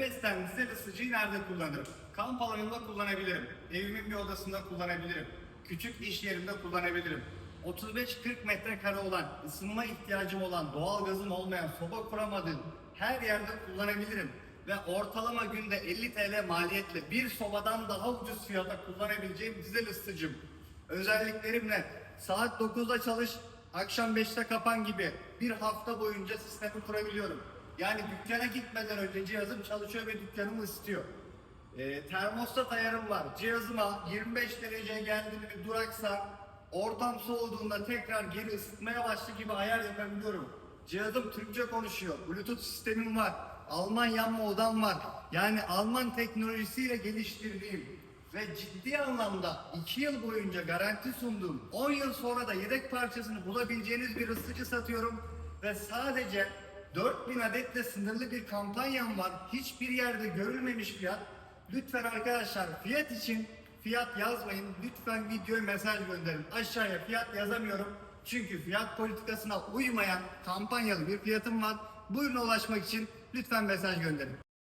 Webest'ten dizel ısıtıcıyı nerede kullanırım? Kamp alanında kullanabilirim. Evimin bir odasında kullanabilirim. Küçük iş yerimde kullanabilirim. 35-40 metrekare olan, ısınma ihtiyacım olan, doğal gazım olmayan, soba kuramadığım her yerde kullanabilirim. Ve ortalama günde 50 TL maliyetle bir sobadan daha ucuz fiyata kullanabileceğim dizel ısıtıcım. Özelliklerimle saat 9'da çalış, akşam 5'te kapan gibi bir hafta boyunca sistemi kurabiliyorum. Yani dükkana gitmeden önce cihazım çalışıyor ve dükkanımı ısıtıyor. Ee, termostat ayarım var. Cihazıma 25 dereceye geldiğinde bir duraksa ortam soğuduğunda tekrar geri ısıtmaya başlı gibi ayar yapabiliyorum. Cihazım Türkçe konuşuyor. Bluetooth sistemim var. Alman yanma odam var. Yani Alman teknolojisiyle geliştirdiğim ve ciddi anlamda 2 yıl boyunca garanti sunduğum 10 yıl sonra da yedek parçasını bulabileceğiniz bir ısıtıcı satıyorum ve sadece 4000 adetle sınırlı bir kampanyam var. Hiçbir yerde görülmemiş fiyat. Lütfen arkadaşlar fiyat için fiyat yazmayın. Lütfen videoya mesaj gönderin. Aşağıya fiyat yazamıyorum. Çünkü fiyat politikasına uymayan kampanyalı bir fiyatım var. Buyurun ulaşmak için lütfen mesaj gönderin.